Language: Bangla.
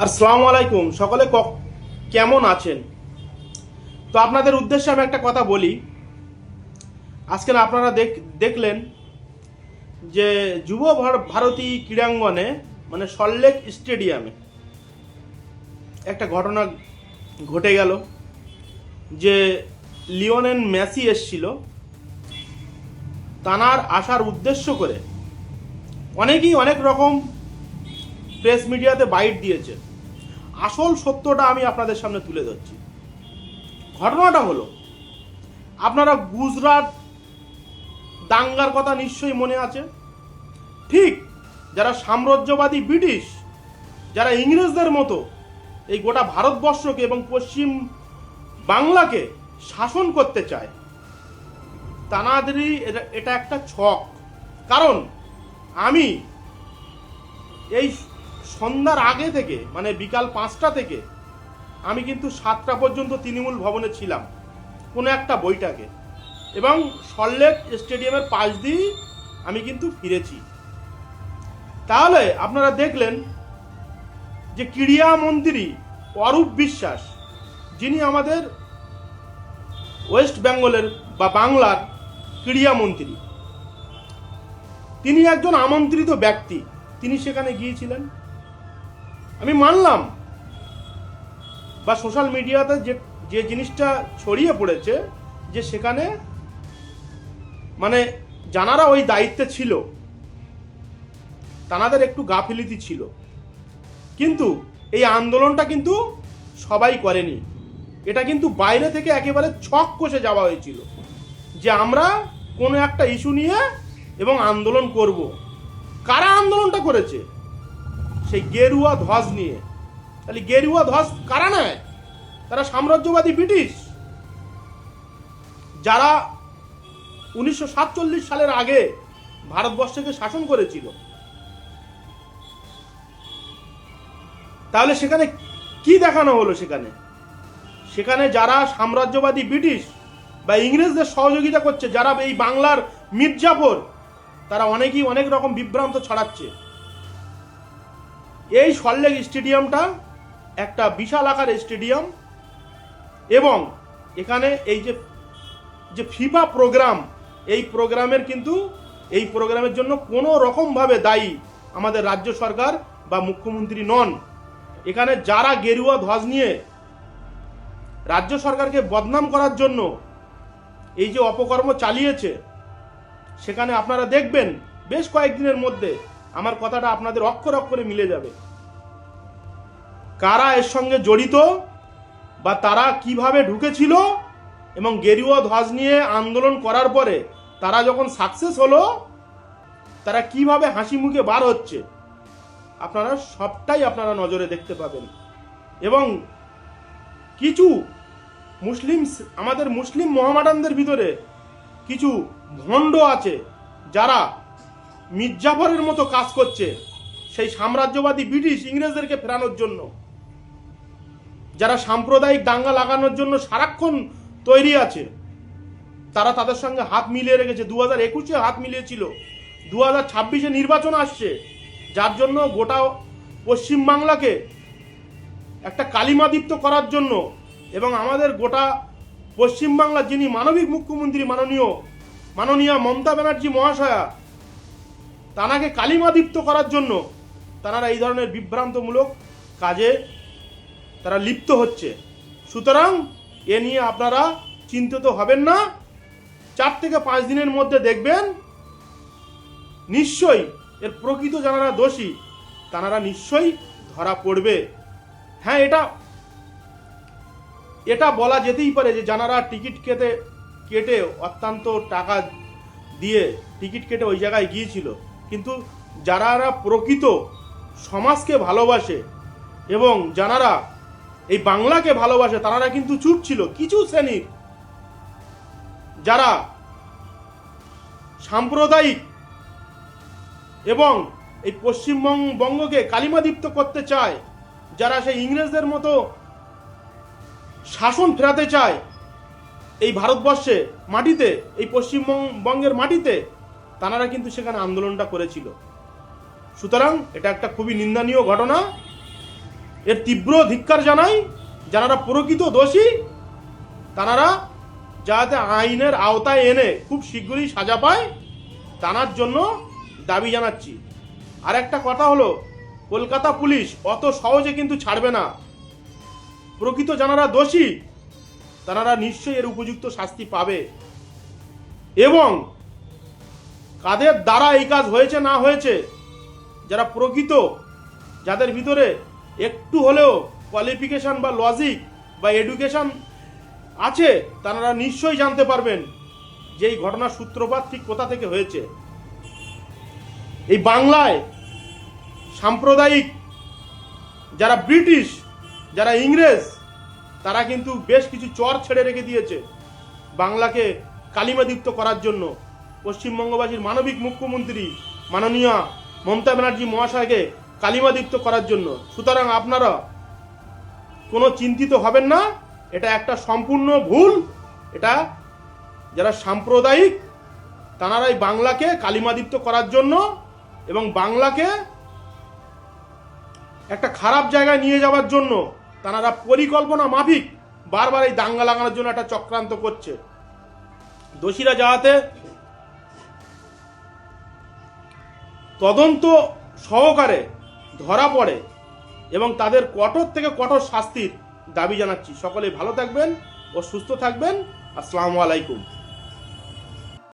আর সালাম আলাইকুম। সকলে কেমন আছেন? তো আপনাদের উদ্দেশ্যে আমি একটা কথা বলি। আজকে আপনারা দেখ দেখলেন যে যুব ভারতী ক্রীড়াঙ্গনে মানে সল্লেক স্টেডিয়ামে একটা ঘটনা ঘটে গেল যে লিওনেন মেসি এসছিল। তানার আসার উদ্দেশ্য করে অনেকেই অনেক রকম প্রেস মিডিয়াতে বাইট দিয়েছে। আসল সত্যটা আমি আপনাদের সামনে তুলে ধরছি। ঘটনাটা হলো, আপনারা গুজরাট দাঙ্গার কথা নিশ্চয়ই মনে আছে। ঠিক, যারা সাম্রাজ্যবাদী ব্রিটিশ, যারা ইংরেজদের মতো এই গোটা ভারতবর্ষকে এবং পশ্চিম বাংলাকে শাসন করতে চায়, তানাদেরই এটা- এটা একটা ছক। কারণ আমি এই সন্ধ্যার আগে থেকে মানে বিকাল পাঁচটা থেকে, আমি কিন্তু সাতটা পর্যন্ত তৃণমূল ভবনে ছিলাম, কোনো একটা বইটাকে। এবং সল্লেক স্টেডিয়ামের পাশ দিয়েই আমি কিন্তু ফিরেছি। তাহলে আপনারা দেখলেন যে ক্রীড়া মন্ত্রী অরূপ বিশ্বাস, যিনি আমাদের ওয়েস্ট বেঙ্গলের বা বাংলার ক্রীড়া মন্ত্রী। তিনি একজন আমন্ত্রিত ব্যক্তি। তিনি সেখানে গিয়েছিলেন। আমি মানলাম। বা সোশ্যাল মিডিয়াতে যে যে জিনিসটা ছড়িয়ে পড়েছে, যে সেখানে মানে জানারা ওই দায়িত্বে ছিল। তানাদের একটু গাফিলিতি ছিল। কিন্তু এই আন্দোলনটা কিন্তু সবাই করেনি। এটা কিন্তু বাইরে থেকে একেবারে ছক কষে যাওয়া হয়েছিল। যে আমরা কোনো একটা ইস্যু নিয়ে এবং আন্দোলন করব। কারা আন্দোলনটা করেছে? সেই গেরুয়া ধ্বজ নিয়ে। তাহলে গেরুয়া ধ্বজ কারা নেয়? তারা সাম্রাজ্যবাদী ব্রিটিশ। যারা উনিশশো সাতচল্লিশ সালের আগে ভারতবর্ষকে শাসন করেছিল। তাহলে সেখানে কি দেখানো হলো সেখানে? সেখানে যারা সাম্রাজ্যবাদী ব্রিটিশ বা ইংরেজদের সহযোগিতা করছে, যারা এই বাংলার মির্জাফর তারা অনেকেই অনেক রকম বিভ্রান্ত ছড়াচ্ছে। এই সল্লেক স্টেডিয়ামটা একটা বিশাল আকার স্টেডিয়াম এবং এখানে এই যে যে ফিফা প্রোগ্রাম, এই প্রোগ্রামের কিন্তু, এই প্রোগ্রামের জন্য কোনো রকমভাবে দায়ী আমাদের রাজ্য সরকার বা মুখ্যমন্ত্রী নন। এখানে যারা গেরুয়া ধ্বজ নিয়ে রাজ্য সরকারকে বদনাম করার জন্য এই যে অপকর্ম চালিয়েছে, সেখানে আপনারা দেখবেন বেশ কয়েকদিনের মধ্যে আমার কথাটা আপনাদের অক্ষর অক্ষরে মিলে যাবে। কারা এর সঙ্গে জড়িত বা তারা কীভাবে ঢুকেছিল এবং গেরুয়া ধ্বজ নিয়ে আন্দোলন করার পরে তারা যখন সাকসেস হলো, তারা কীভাবে হাসি মুখে বার হচ্ছে, আপনারা সবটাই আপনারা নজরে দেখতে পাবেন। এবং কিছু মুসলিম আমাদের মুসলিম মহামাডানদের ভিতরে কিছু ভণ্ড আছে যারা মির্জাফরের মতো কাজ করছে সেই সাম্রাজ্যবাদী ব্রিটিশ ইংরেজদেরকে ফেরানোর জন্য। যারা সাম্প্রদায়িক দাঙ্গা লাগানোর জন্য সারাক্ষণ তৈরি আছে, তারা তাদের সঙ্গে হাত মিলিয়ে রেখেছে। দু হাজার একুশে হাত মিলিয়েছিল। দু হাজার ছাব্বিশে নির্বাচন আসছে। যার জন্য গোটা পশ্চিমবাংলাকে একটা কালিমাদীপ্ত করার জন্য এবং আমাদের গোটা পশ্চিমবাংলার যিনি মানবিক মুখ্যমন্ত্রী, মাননীয় মাননীয় মমতা ব্যানার্জি মহাশয়া তানাকে কালিমাদীপ্ত করার জন্য তারা এই ধরনের বিভ্রান্তমূলক কাজে তারা লিপ্ত হচ্ছে। সুতরাং এ নিয়ে আপনারা চিন্তিত হবেন না। চার থেকে পাঁচ দিনের মধ্যে দেখবেন নিশ্চয়ই এর প্রকৃত যারা দোষী তারা নিশ্চয়ই ধরা পড়বে। হ্যাঁ এটা এটা বলা যেতেই পারে যে যারা টিকিট কেটে কেটে অত্যন্ত টাকা দিয়ে টিকিট কেটে ওই জায়গায় গিয়েছিল। কিন্তু যারা প্রকৃত সমাজকে ভালোবাসে এবং যারা এই বাংলাকে ভালোবাসে তারা কিন্তু চুপ ছিল, কিছু শ্রেণির। যারা সাম্প্রদায়িক এবং এই পশ্চিমবঙ্গকে কালিমাদীপ্ত করতে চায়, যারা সেই ইংরেজদের মতো শাসন ফেরাতে চায়, এই ভারতবর্ষে মাটিতে, এই পশ্চিমবঙ্গের মাটিতে তানারা কিন্তু সেখানে আন্দোলনটা করেছিল। সুতরাং এটা একটা খুবই নিন্দনীয় ঘটনা। এর তীব্র ধিক্কার জানাই যারা প্রকৃত দোষী তারা যাতে আইনের আওতায় এনে খুব শীঘ্রই সাজা পায় টানার জন্য দাবি জানাচ্ছি। আর একটা কথা হলো, কলকাতা পুলিশ অত সহজে কিন্তু ছাড়বে না। প্রকৃত যারা দোষী তারা নিশ্চয়ই এর উপযুক্ত শাস্তি পাবে। এবং কাদের দ্বারা এই কাজ হয়েছে, না হয়েছে, যারা প্রকৃত, যাদের ভিতরে একটু হলেও কোয়ালিফিকেশন বা লজিক বা এডুকেশন আছে, তারা নিশ্চয়ই জানতে পারবেন যে এই ঘটনার সূত্রপাত ঠিক কোথা থেকে হয়েছে। এই বাংলায় সাম্প্রদায়িক যারা ব্রিটিশ, যারা ইংরেজ, তারা কিন্তু বেশ কিছু চর ছেড়ে রেখে দিয়েছে বাংলাকে কালিমাদীপ্ত করার জন্য। পশ্চিমবঙ্গবাসীর মানবিক মুখ্যমন্ত্রী মাননীয় মমতা ব্যানার্জি মহাশয়কে কালিমাদীপ্ত করার জন্য। সুতরাং আপনারা কোনো চিন্তিত হবেন না, এটা একটা সম্পূর্ণ ভুল, এটা যারা সাম্প্রদায়িক, তাঁরাই বাংলাকে কালিমাদীপ্ত করার জন্য এবং বাংলাকে একটা খারাপ জায়গায় নিয়ে যাওয়ার জন্য তাঁরা পরিকল্পনা মাফিক বারবার এই দাঙ্গা লাগানোর জন্য একটা চক্রান্ত করছে। দোষীরা যাহাতে তদন্ত সহকারে ধরা পড়ে এবং তাদের কঠোর থেকে কঠোর শাস্তির দাবি জানাচ্ছি। সকলে ভালো থাকবেন ও সুস্থ থাকবেন। আসসালামু আলাইকুম।